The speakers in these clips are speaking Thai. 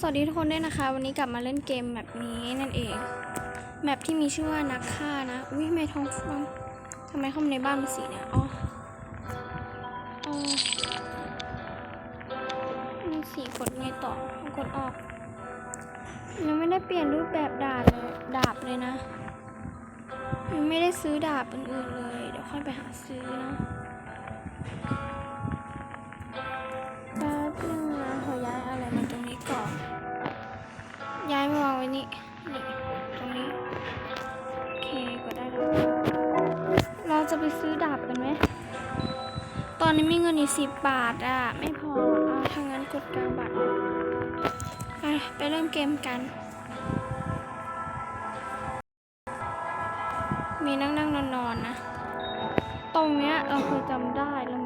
สวัสดีทุกคนด้วยนะคะ วันนี้กลับมาเล่นเกมแบบนี้นั่นเอง แมปที่มีชื่อว่านักฆ่านะ อุ้ยทำไม่ท้องฟ้าทำไมเข้ามาในบ้านมันสีเนี่ยอ๋ออ๋อมันสีกดไงต่อกดออก ยังไม่ได้เปลี่ยนรูปแบบดาบเลยดาบเลยนะ ยังไม่ได้ซื้อดาบอื่นๆเลย เดี๋ยวค่อยไปหาซื้อนะ ย้ายมาวางไว้นี่นี่ ตรงนี้ โอเคก็ได้แล้วเราจะไปซื้อดาบกันไหม ตอนนี้มีเงินอยู่สิบบาทอะไม่พอเอาทางนั้นกดกลางบัตรไปไปเริ่มเกมกัน มีนั่งนั่งนอนนอนนะ ตรงเนี้ยเราเคยจำได้เรา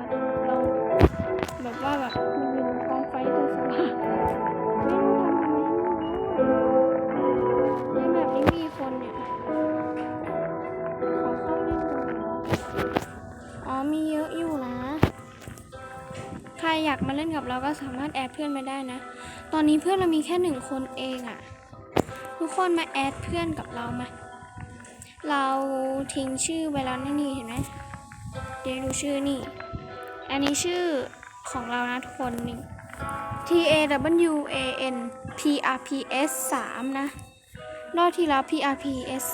ากมาเล่นกับเราก็สามารถแอดเพื่อนมาได้นะ ตอนนี้เพื่อนเรามีแค่หนึ่งคนเองอะ่ะ ทุกคนมาแอดเพื่อนกับเรามา เราทิ้งชื่อไว้แล้วนี่นี่เห็นไหมเดี๋ยวดูชื่อนี่ อันนี้ชื่อของเรานะทุกคนนี่ T A W A N P R P S 3 นะ รอบที่แล้ว P R P S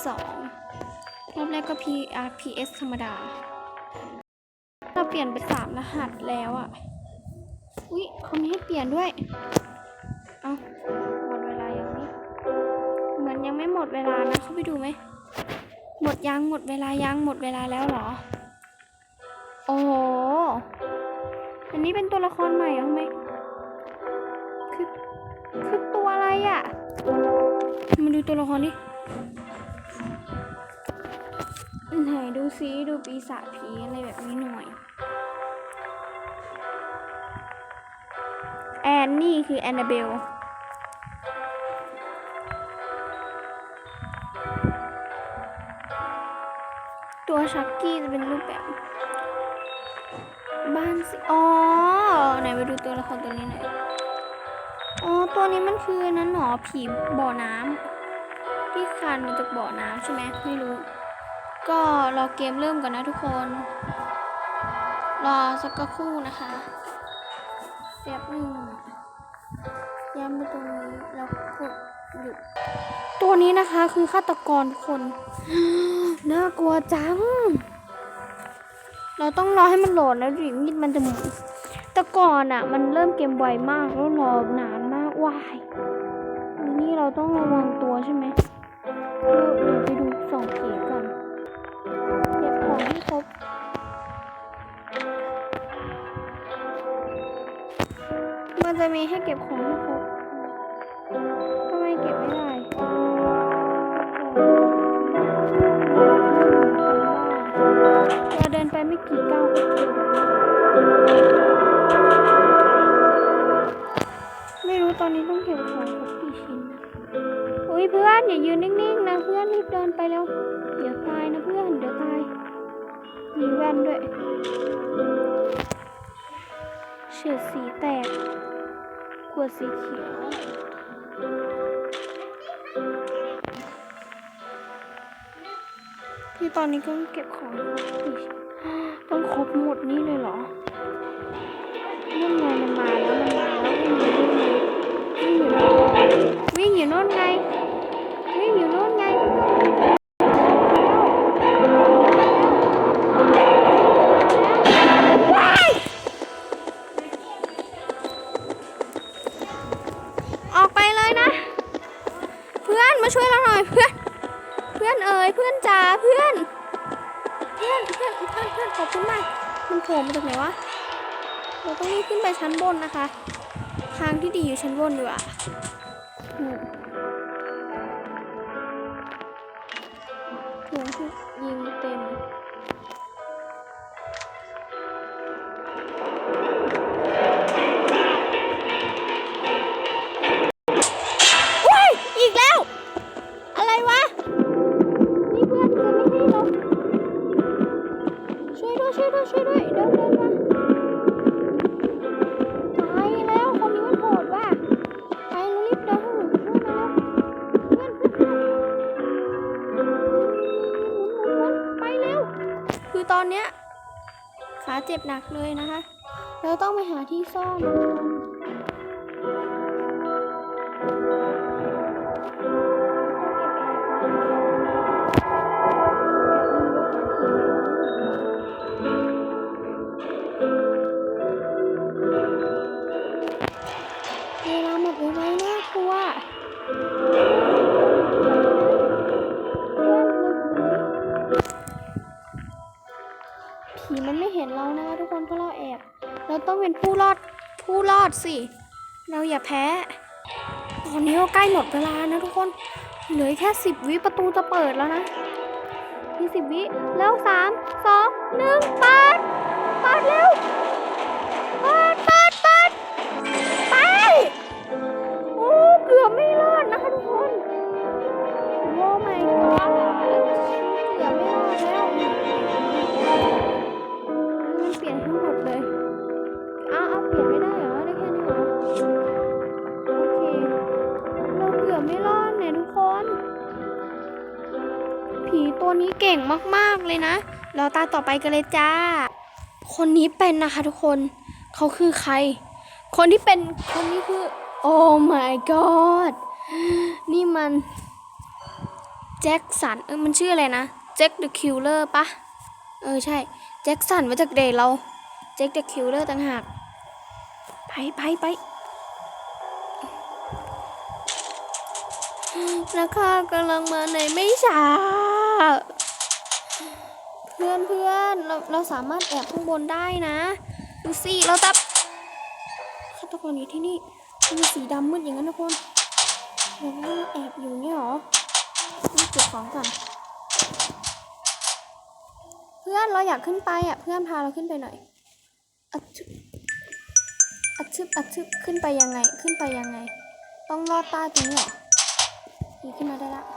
2 รอบแรกก็ P R P S ธรรมดา เราเปลี่ยนไปสามรหัสแล้วอะ่ะ อุ๊ยเขาม่ให้เปลี่ยนด้วย เอาหมดเวลายังนี่เหมือนยังไม่หมดเวลานะ เข้าไปดูไหม หมดยังหมดเวลายังหมดเวลาแล้วเหรอ โอ้โห อันนี้เป็นตัวละครใหม่เหรอทำไมคือคือตัวอะไรอะ่ะ มาดูตัวละครดิไหนดูซิดูปีศาจผีอะไรแบบนี้ แอนนี่คือแอนนาเบลตัวชักกี้จะเป็นรูปแบบ บ้านสิอ๋อไหนไปดูตัวละครตัวนี้หน่อยอ๋อตัวนี้มันคือนั้นหนอผีบ่อน้ำที่คานมาจากบ่อน้ำใช่ไหมไม่รู้ ก็รอเกมเริ่มก่อนนะทุกคน รอสักครู่นะคะแป๊บหนึ่ง ย้ำไปตรงนี้แล้วกดหยุด ตัวนี้นะคะคือฆาตกรคน น่ากลัวจัง เราต้องรอให้มันโหลดแล้วดิมีดมันจะหมุนแต่ก่อนอะ่ะ มันเริ่มเกมไวมากแล้วรอนานมากวายนี่เราต้องระวังตัวใช่ไหมเดี๋ยวไปดูสองผีก่อนเก็บของให้ครบมันจะมีให้เก็บของให้ครบ ไม่กี่ก้าวก็เจอไม่รู้ตอนนี้ต้องเก็บของครบกี่ชิ้นนะอุ้ยเพื่อนอย่ายืนนิ่งๆนะเพื่อนรีบเดินไปแล้วเดี๋ยวตายนะเพื่อนเดี๋ยวตายมีแว่นด้วยเฉือดสีแตกขวดสีเขียวที่ตอนนี้ก็เก็บของอยู่อีก ต้องครบหมดนี่เลยเหรอนู่ไงมันมาแล้วมันมาแล้ววิ่งอยู่นู่นไงวิ่งอยู่นู่นไงวิ่งอยู่นู่นไงว้ายออกไปเลยนะ เพื่อนมาช่วยเราหน่อยเพื่อน เพื่อนเอ๋ยเพื่อนจ๋าเพื่อน เพื่อนเพื่อนเพื่อนเพื่อนขอบคุณมาก มันโผล่มาจากไหนวะ เราต้องรีบขึ้นไปชั้นบนนะคะ ทางที่ดีอยู่ชั้นบนดีกว่าอืมถุงถูกยิงเต็ม เจ็บหนักเลยนะคะ เราต้องไปหาที่ซ่อนทุกคน ต้องเป็นผู้รอดผู้รอดสิ เราอย่าแพ้ ตอนนี้ก็ใกล้หมดเวลานะทุกคน เหลือแค่สิบวิประตูจะเปิดแล้วนะมีสิบวิ แล้วสามสองหนึ่งเปิดเปิดเร็ว มากๆเลยนะเราตาต่อไปกันเลยจ้า คนนี้เป็นนะคะทุกคน เขาคือใคร คนที่เป็นคนนี้คือ โอ้ my god นี่มัน แจ็คสัน เออ มันชื่ออะไรนะ แจ็คเดอะคิลเลอร์ปะ เออ ใช่ แจ็คสันมาจากเดย์เรา แจ็คเดอะคิลเลอร์ต่างหาก ไปไปไปนะคะกำลังมาในไม่ช้า พื่อนเพื่อนเราเราสามารถแอบข้างบนได้นะดูสิเราจับฆาตกรอยู่ที่นี่มันมีสีดำมืดอย่างนั้นนะคนเราก็แอบอยู่เนี่ยหรอนี่เก็บของก่อนเพื่อนเราอยากขึ้นไปอะเพื่อนพาเราขึ้นไปหน่อยอัดชึบอัดชึบอัดชึบขึ้นไปยังไงขึ้นไปยังไง ต้องลอดใต้ตรงนี้หรอขึ้นมาได้ละ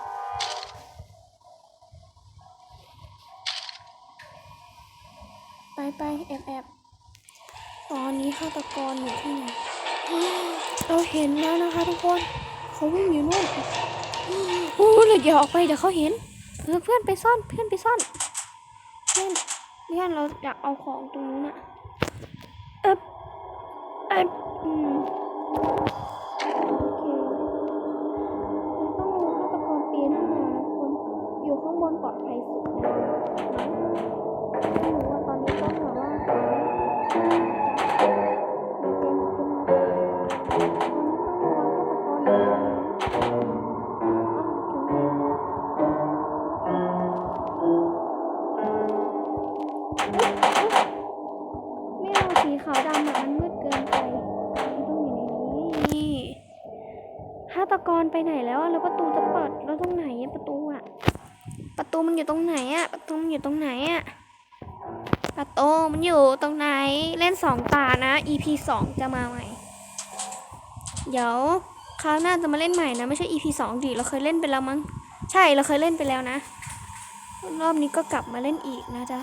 ไปไปแอบแอบตอนนี้ฆาตกรอยู่ที่ไหนเราเห็นแล้วนะคะทุกคนเขาวิ่งอยู่นู่นโอ้ยอย่าออกไปเดี๋ยวเขาเห็นเออเพื่อนไปซ่อนเพื่อนไปซ่อน เพื่อนเพื่อนเราอยากเอาของตรงนู้นอะ ตูมันอยู่ตรงไหนอะประตูมันอยู่ตรงไหนอะประตูมันอยู่ตรงไหนเล่นสองตานะ EP สองจะมาใหม่ เดี๋ยวคราวหน้าจะมาเล่นใหม่นะไม่ใช่ EP สองดิเราเคยเล่นไปแล้วมั้งใช่เราเคยเล่นไปแล้วนะ รอบนี้ก็กลับมาเล่นอีกนะจ๊ะ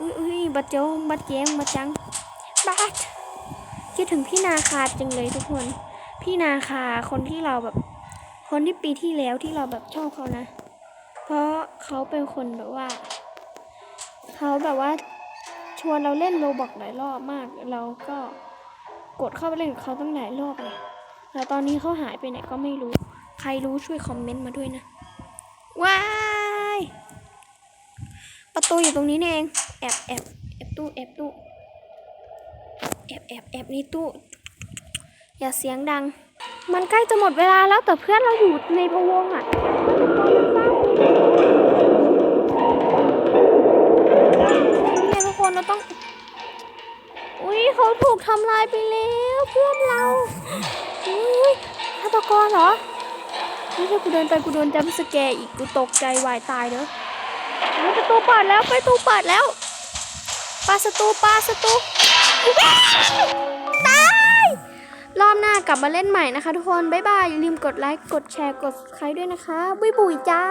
อุ้ยอุ้ยบัดเจ้บัดเย้งบัดจังบัดคิดถึงพี่นาคาจังเลยทุกคน พี่นาคาคนที่เราแบบ คนที่ปีที่แล้วที่เราแบบชอบเขานะ เพราะเขาเป็นคนแบบว่า เขาแบบว่าชวนเราเล่นโรบอกหลายรอบมาก เราก็กดเข้าไปเล่นกับเขาตั้งหลายรอบเลยแต่ตอนนี้เขาหายไปไหนก็ไม่รู้ ใครรู้ช่วยคอมเมนต์มาด้วยนะ ว้าย ประตูอยู่ตรงนี้นี่เอง แอบแอบแอบตู้แอบตู้แอบแอบแอบในตู้ อย่าเสียงดัง มันใกล้จะหมดเวลาแล้วแต่เพื่อนเราอยู่ในพวงอะ เขาถูกทำลายไปแล้วเพื่อนเราอุ้ยฆาตกรเหรอนี่ถ้ากูเดินไปกูโดนจัมสแกร์อีกกูตกใจวายตายเด้อเฮ้ยประตูเปิดแล้วประตูเปิดแล้วปาสตูปาสตูตายรอบหน้ากลับมาเล่นใหม่นะคะทุกคน บ๊ายบาย อย่าลืมกดไลค์ กดแชร์ กดใครด้วยนะคะ บุยบุยจ้า